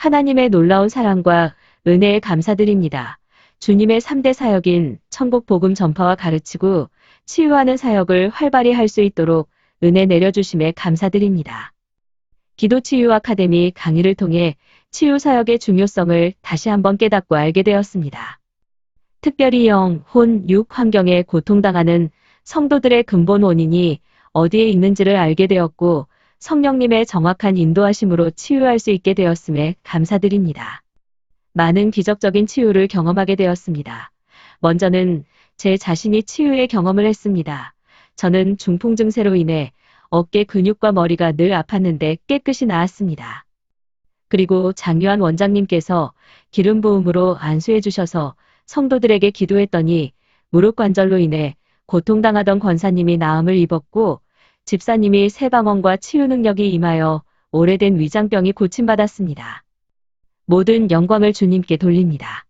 하나님의 놀라운 사랑과 은혜에 감사드립니다. 주님의 3대 사역인 천국 복음 전파와 가르치고 치유하는 사역을 활발히 할 수 있도록 은혜 내려주심에 감사드립니다. 기도 치유 아카데미 강의를 통해 치유 사역의 중요성을 다시 한번 깨닫고 알게 되었습니다. 특별히 영, 혼, 육 환경에 고통당하는 성도들의 근본 원인이 어디에 있는지를 알게 되었고 성령님의 정확한 인도하심으로 치유할 수 있게 되었음에 감사드립니다. 많은 기적적인 치유를 경험하게 되었습니다. 먼저는 제 자신이 치유의 경험을 했습니다. 저는 중풍 증세로 인해 어깨 근육과 머리가 늘 아팠는데 깨끗이 나았습니다. 그리고 장유한 원장님께서 기름 부음으로 안수해 주셔서 성도들에게 기도했더니 무릎 관절로 인해 고통당하던 권사님이 나음을 입었고 집사님이 세방언과 치유 능력이 임하여 오래된 위장병이 고침받았습니다. 모든 영광을 주님께 돌립니다.